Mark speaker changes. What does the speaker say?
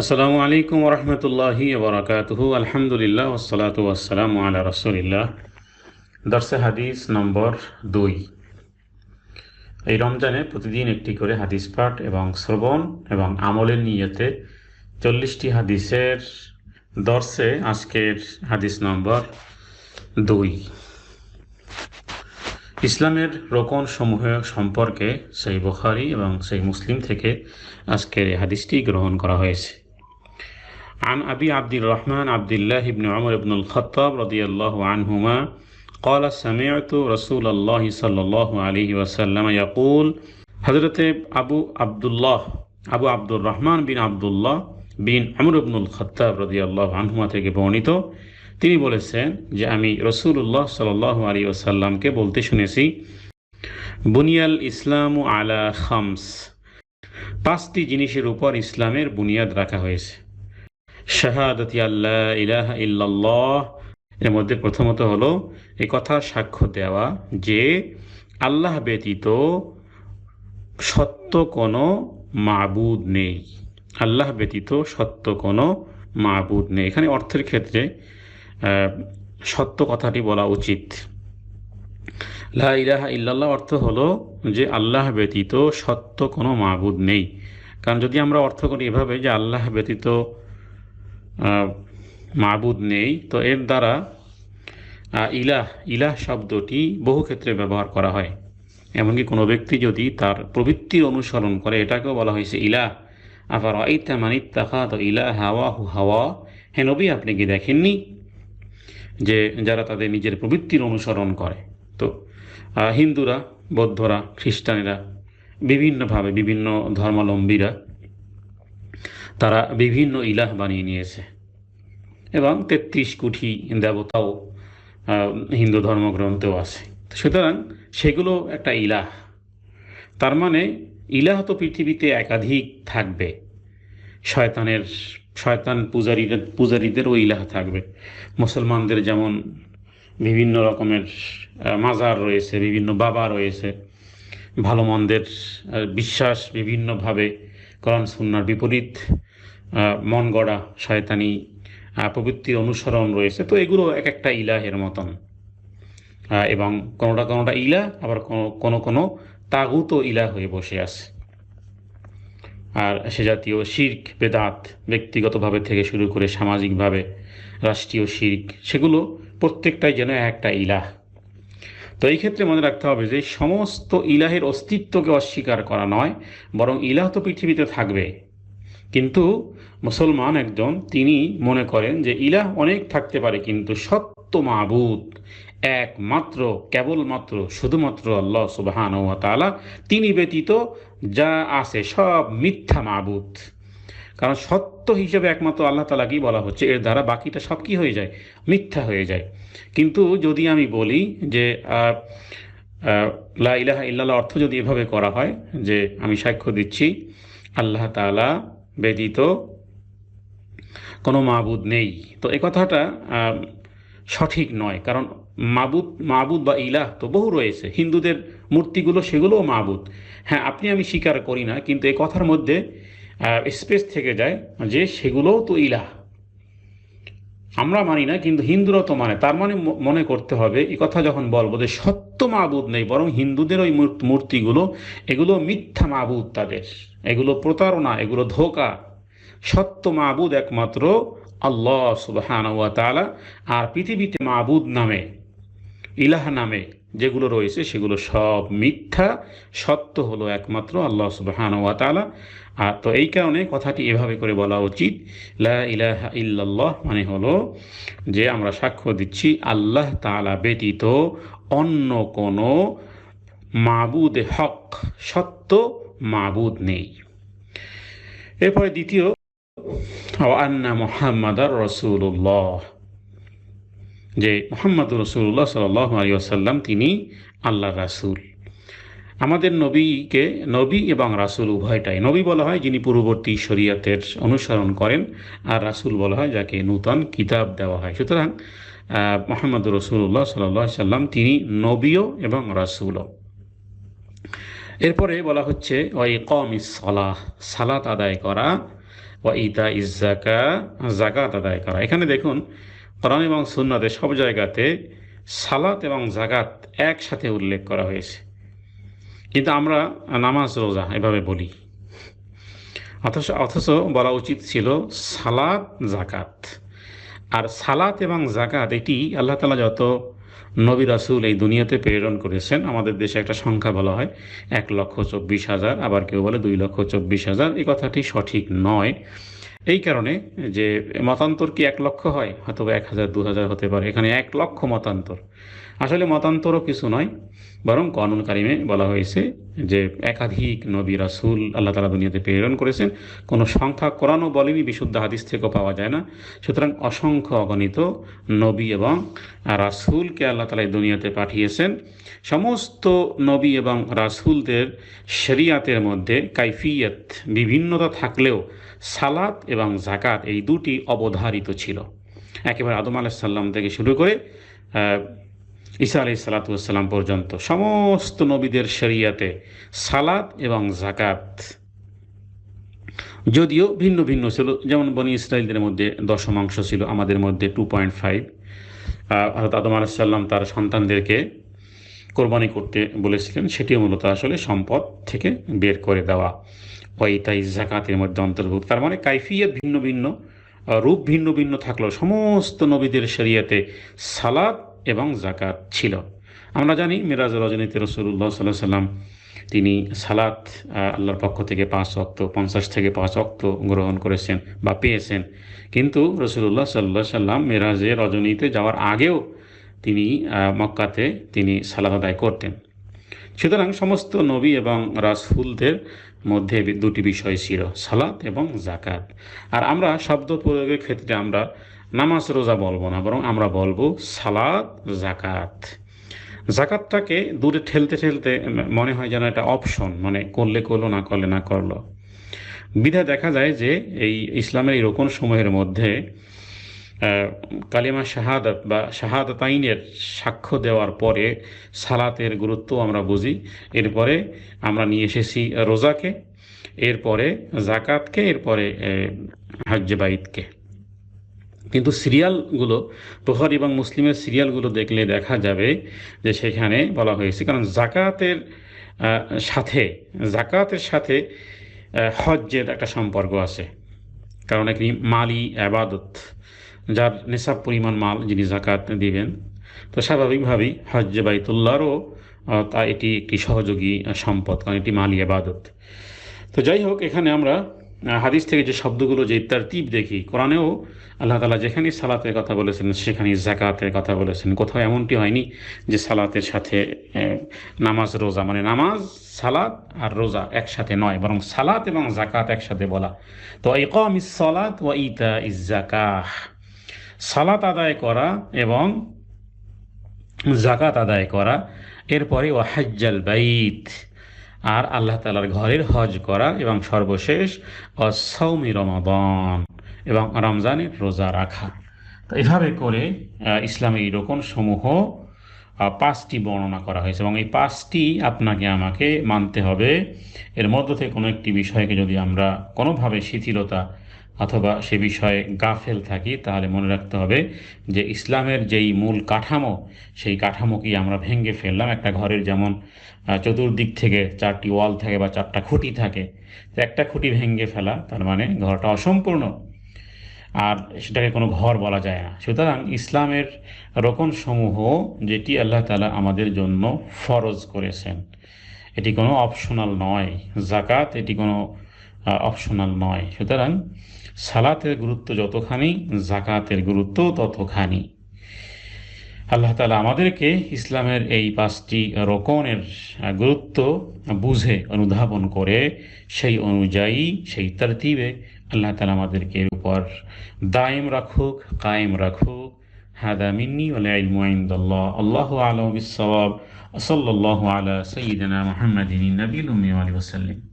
Speaker 1: আসসালামু আলাইকুম রহমতুল্লাহি বরকাতুহু আলহামদুলিল্লাহ ওসলাত ওয়াসালাম আলা রসুলিল্লাহ। দর্শে হাদিস নম্বর দুই। এই রমজানে প্রতিদিন একটি করে হাদিস পাঠ এবং শ্রবণ এবং আমলের নিয়তে চল্লিশটি হাদিসের দর্শে আজকের হাদিস নম্বর দুই। ইসলামের রোকন সমূহ সম্পর্কে সেই বুখারি এবং সেই মুসলিম থেকে আজকের এই হাদিসটি গ্রহণ করা হয়েছে। عن أبي عبد الرحمن عبد الله بن عمر بن الخطاب رضي الله عنهما قال سمعت رسول الله صلى الله عليه وسلم يقول حضرت أبو عبد الله আবু আব্দুর রহমান বিন আবদুল্লাহ বিন আমর ইবনুল খত্তাব রদি আল্লাহ আনহুমা থেকে বর্ণিত তিনি বলেছেন যে আমি রসুল্লাহ সাল আলী ওসাল্লামকে বলতে শুনেছি বুনিয়াল ইসলাম আলা খামস পাঁচটি জিনিসের উপর ইসলামের বুনিয়াদ রাখা হয়েছে শাহাদতি আল্লাহ ইলাহা ইল্লাল্লাহ। এর মধ্যে প্রথমত হলো এই কথা সাক্ষ্য দেওয়া যে আল্লাহ ব্যতীত সত্য কোনো মাবুদ নেই। আল্লাহ ব্যতীত সত্য কোনো মাবুদ নেই। এখানে অর্থের ক্ষেত্রে সত্য কথাটি বলা উচিত। লা ইলাহা ইল্লাল্লাহ অর্থ হলো যে আল্লাহ ব্যতীত সত্য কোনো মাবুদ নেই। কারণ যদি আমরা অর্থ করি এভাবে যে আল্লাহ ব্যতীত মাবুদ নেই। তো এর দ্বারা ইলাহ ইলাহ শব্দটি বহু ক্ষেত্রে ব্যবহার করা হয়। এমনকি কোনো ব্যক্তি যদি তার প্রবৃত্তির অনুসরণ করে, এটাকেও বলা হয়েছে ইলাহ। আবার আইতা মানিত তাকা তো ইলাহ হাওয়া হু হাওয়া। হে নবী, আপনি কি দেখেননি যে যারা তাদের নিজের প্রবৃত্তির অনুসরণ করে? তো হিন্দুরা, বৌদ্ধরা, খ্রিস্টানেরা, বিভিন্নভাবে বিভিন্ন ধর্মাবলম্বীরা তারা বিভিন্ন ইলাহ বানিয়ে নিয়েছে। এবং তেত্রিশ কোটি দেবতাও হিন্দু ধর্মগ্রন্থেও আছে। সুতরাং সেগুলো একটা ইলাহ। তার মানে ইলাহ তো পৃথিবীতে একাধিক থাকবে। শয়তানের, শয়তান পূজারীদের পূজারীদেরও ইলাহ থাকবে। মুসলমানদের যেমন বিভিন্ন রকমের মাজার রয়েছে, বিভিন্ন বাবা রয়েছে। ভালো মন্দের বিশ্বাস বিভিন্নভাবে করণ সুন্নার বিপরীত। মন গড়া, শয়তানি প্রবৃত্তির অনুসরণ রয়েছে। তো এগুলো এক একটা ইলাহের মতন। এবং কোনোটা কোনোটা ইলা আবার কোনো কোনো তাগুত ইলা হয়ে বসে আছে। আর সে জাতীয় শির্ক, বেদাত ব্যক্তিগতভাবে থেকে শুরু করে সামাজিকভাবে রাষ্ট্রীয় শির্ক, সেগুলো প্রত্যেকটাই যেন একটা ইলাহ। তো এই ক্ষেত্রে মনে রাখতে হবে যে সমস্ত ইলাহের অস্তিত্বকে অস্বীকার করা নয়, বরং ইলাহ তো পৃথিবীতে থাকবে। কিন্তু মুসলমান একজন, তিনি মনে করেন যে ইলাহ অনেক থাকতে পারে, কিন্তু সত্য মাহবুদ একমাত্র, কেবলমাত্র, শুধুমাত্র আল্লাহ সুবাহান তালা তিনি ব্যতীত যা আছে সব মিথ্যা মাহবুদ কারণ সত্য হিসেবে একমাত্র আল্লাহ তালাকেই বলা হচ্ছে, এর দ্বারা বাকিটা সব কি হয়ে যায়? মিথ্যা হয়ে যায়। কিন্তু যদি আমি বলি যে লা ইলাহা ইল্লাল্লাহ অর্থ যদি এভাবে করা হয় যে, আমি সাক্ষ্য দিচ্ছি, আল্লাহ তালা ব্যতীত কোনো মাবুদ নেই। তো এ কথাটা সঠিক নয়, কারণ মাবুদ মাবুদ বা ইলাহ তো বহু রয়েছে। হিন্দুদের মূর্তিগুলো সেগুলোও মাবুদ। হ্যাঁ আপনি আমি স্বীকার করি না, কিন্তু এ কথার মধ্যে স্পেস থেকে যায় যে সেগুলোও তো ইলাহ। আমরা মানি না, কিন্তু হিন্দুরা তো মানে। তার মানে মনে করতে হবে, এই কথা যখন বলব যে সত্য মাবুদ নেই, বরং হিন্দুদের ওই মূর্তিগুলো, এগুলো মিথ্যা মাবুদ তাদের। এগুলো প্রতারণা, এগুলো ধোকা। সত্য মাবুদ একমাত্র আল্লাহ সুবাহান তালা আর পৃথিবীতে মাবুদ নামে, ইলাহ নামে যেগুলো রয়েছে সেগুলো সব মিথ্যা। সত্য হলো একমাত্র আল্লাহ সুবাহান তালা আর তো এই কারণে কথাটি এভাবে করে বলা উচিত, লা ইলাহা ইল্লাল্লাহ মানে হলো যে আমরা সাক্ষ্য দিচ্ছি আল্লাহ তালা ব্যতীত অন্য কোনো মাবুদ হক, সত্য মাবুদ নেই। এরপরে দ্বিতীয় আন্না মোহাম্মদ রসুল্লাহ যে মোহাম্মদ রসুল্লাহ সাল আলী আসাল্লাম তিনি আল্লাহ রাসুল। আমাদের নবীকে, নবী এবং রাসুল উভয়টাই, নবী বলা হয় যিনি পূর্ববর্তী শরিয়াতের অনুসরণ করেন আর রাসুল বলা হয় যাকে নূতন কিতাব দেওয়া হয়। সুতরাং মোহাম্মদ রসুল্লাহ সাল্লাহ সাল্লাম তিনি নবীও এবং রাসুলও। এরপরে বলা হচ্ছে ওই কম সলাহ সালাত আদায় করা। ও ইতা ইজাকা জাকাত আদায় করা। এখানে দেখুন কোরআন এবং সুন্নাতে সব জায়গাতে সালাত এবং জাকাত একসাথে উল্লেখ করা হয়েছে। কিন্তু আমরা নামাজ, রোজা এভাবে বলি। অথচ অথচ বলা উচিত ছিল সালাত জাকাত আর সালাত এবং জাকাত এটি আল্লাহ তালা যত নবী রাসুল এই দুনিয়াতে প্রেরণ করেছেন, আমাদের দেশে একটা সংখ্যা বলা হয় এক লক্ষ চব্বিশ হাজার, আবার কেউ বলে দুই লক্ষ চব্বিশ হাজার। এই কথাটি সঠিক নয়। এই কারণে যে মতান্তর কি এক লক্ষ হয়? হয়তো এক হাজার, দু হাজার হতে পারে। এখানে এক লক্ষ মতান্তর। আসলে মতান্তরও কিছু নয়, বরং কনুন কারিমে বলা হয়েছে যে একাধিক নবী রাসুল আল্লাহ তালা দুনিয়াতে প্রেরণ করেছেন। কোনো সংখ্যা কোরআনও বলেনি, বিশুদ্ধ হাদিস থেকেও পাওয়া যায় না। সুতরাং অসংখ্য অগণিত নবী এবং রাসুলকে আল্লাহ তালা দুনিয়াতে পাঠিয়েছেন। সমস্ত নবী এবং রাসুলদের শরিয়াতের মধ্যে কাইফিয়ত, বিভিন্নতা থাকলেও সালাত এবং জাকাত এই দুটি অবধারিত ছিল। একেবারে আদম আলাহিসাল্লাম থেকে শুরু করে ঈসা আলি সালাতাম পর্যন্ত সমস্ত নবীদের শরিয়াতে সালাত এবং জাকাত যদিও ভিন্ন ভিন্ন ছিল, যেমন বনি ইসরায়েলদের মধ্যে দশমাংশ ছিল, আমাদের মধ্যে টু পয়েন্ট ফাইভ আদম আলাহিসাল্লাম তার সন্তানদেরকে কোরবানি করতে বলেছিলেন সেটিও মূলত আসলে সম্পদ থেকে বের করে দেওয়া। ওইটাই জাকাতের মধ্যে অন্তর্ভুক্ত। তার মানে কাইফিয়ত ভিন্ন ভিন্ন রূপ ভিন্ন ভিন্ন থাকলেও সমস্ত নবীদের শরিয়াতে সালাদ এবং জাকাত ছিল। আমরা জানি মিরাজ রজনীতে রসুল্লাহ সাল্লাহ সাল্লাম তিনি সালাত আল্লাহর পক্ষ থেকে পাঁচ অক্ত পঞ্চাশ থেকে পাঁচ অক্ত গ্রহণ করেছেন বা পেয়েছেন। কিন্তু রসুল্লাহ সাল্লাহ সাল্লাম মেরাজে রজনীতে যাওয়ার আগেও তিনি মক্কাতে তিনি সালাদ আদায় করতেন। সুতরাং সমস্ত নবী এবং রাসফুলদের মধ্যে দুটি বিষয় ছিল, সালাত এবং জাকাত আর আমরা শব্দ প্রয়োগের ক্ষেত্রে আমরা নামাজ রোজা বলব না, বরং আমরা বলব সালাদ জাকাত জাকাতটাকে দূরে ঠেলতে ঠেলতে মনে হয় যেন এটা অপশন মানে করলে করল, না করলে না করল। বিধা দেখা যায় যে এই ইসলামের এই রোকন সময়ের মধ্যে কালিমা শাহাদত বা শাহাদত আইনের সাক্ষ্য দেওয়ার পরে সালাতের গুরুত্ব আমরা বুঝি। এরপরে আমরা নিয়ে এসেছি রোজাকে, এরপরে জাকাতকে এরপরে হজ্জবাইদকে কিন্তু সিরিয়ালগুলো, বুখারি এবং মুসলিমের সিরিয়ালগুলো দেখলে দেখা যাবে যে সেখানে বলা হয়েছে, কারণ জাকাতের সাথে জাকাতের সাথে হজ্জের একটা সম্পর্ক আছে। কারণ একটি মালি আবাদত, যার নেশাব পরিমাণ মাল যিনি জাকাত দিবেন, তো স্বাভাবিকভাবেই হজ্জে বাইতুল্লাহরও তা এটি একটি সহযোগী সম্পদ, কারণ এটি মালি আবাদত। তো যাই হোক, এখানে আমরা হাদিস থেকে যে শব্দগুলো, যে তার তারতিব দেখি, কোরআনেও আল্লাহ তালা যেখানেই সালাতের কথা বলেছেন, সেখানেই জাকাতের কথা বলেছেন। কোথাও এমনটি হয়নি যে সালাতের সাথে নামাজ, রোজা মানে নামাজ, সালাত আর রোজা একসাথে নয়, বরং সালাত এবং জাকাত একসাথে বলা। তো ইকম ইস সালাত ও ইতা ইস জাকাহ সালাত আদায় করা এবং জাকাত আদায় করা, এরপরে ও হাজ্জাল বাইত। আর আল্লাহ তালার ঘরের হজ করা এবং সর্বশেষ অসৌমি রমাদন এবং রমজানের রোজা রাখা। তো এভাবে করে ইসলামী রোকন সমূহ পাঁচটি বর্ণনা করা হয়েছে এবং এই পাঁচটি আপনাকে আমাকে মানতে হবে। এর মধ্য থেকে কোনো একটি বিষয়কে যদি আমরা কোনোভাবে শিথিলতা অথবা সে বিষয়ে গাফেল থাকি, তাহলে মনে রাখতে হবে যে ইসলামের যেই মূল কাঠামো, সেই কাঠামোকেই আমরা ভেঙে ফেললাম। একটা ঘরের যেমন চতুর্দিক থেকে চারটি ওয়াল থাকে বা চারটা খুঁটি থাকে, তো একটা খুঁটি ভেঙে ফেলা, তার মানে ঘরটা অসম্পূর্ণ। আর সেটাকে কোনো ঘর বলা যায় না। সুতরাং ইসলামের রোকনসমূহ যেটি আল্লাহ তালা আমাদের জন্য ফরজ করেছেন, এটি কোনো অপশনাল নয়। জাকাত এটি কোনো অপশনাল নয়। সুতরাং সালাতের গুরুত্ব যতখানি জাকাতের গুরুত্ব ততখানি। আল্লাহ তালা আমাদেরকে ইসলামের এই পাঁচটি রোকনের গুরুত্ব বুঝে, অনুধাবন করে, সেই অনুযায়ী, সেই তরতিবে আল্লাহ তালা আমাদেরকে এর উপর দায়েম রাখুক, কায়েম রাখুক। আল্লাহ আলম বিসওয়াব সাল্লাল্লাহু আলা সাইয়্যিদিনা মুহাম্মাদিন নবীল উম্মি ওয়া আলিহি ওয়াসাল্লাম।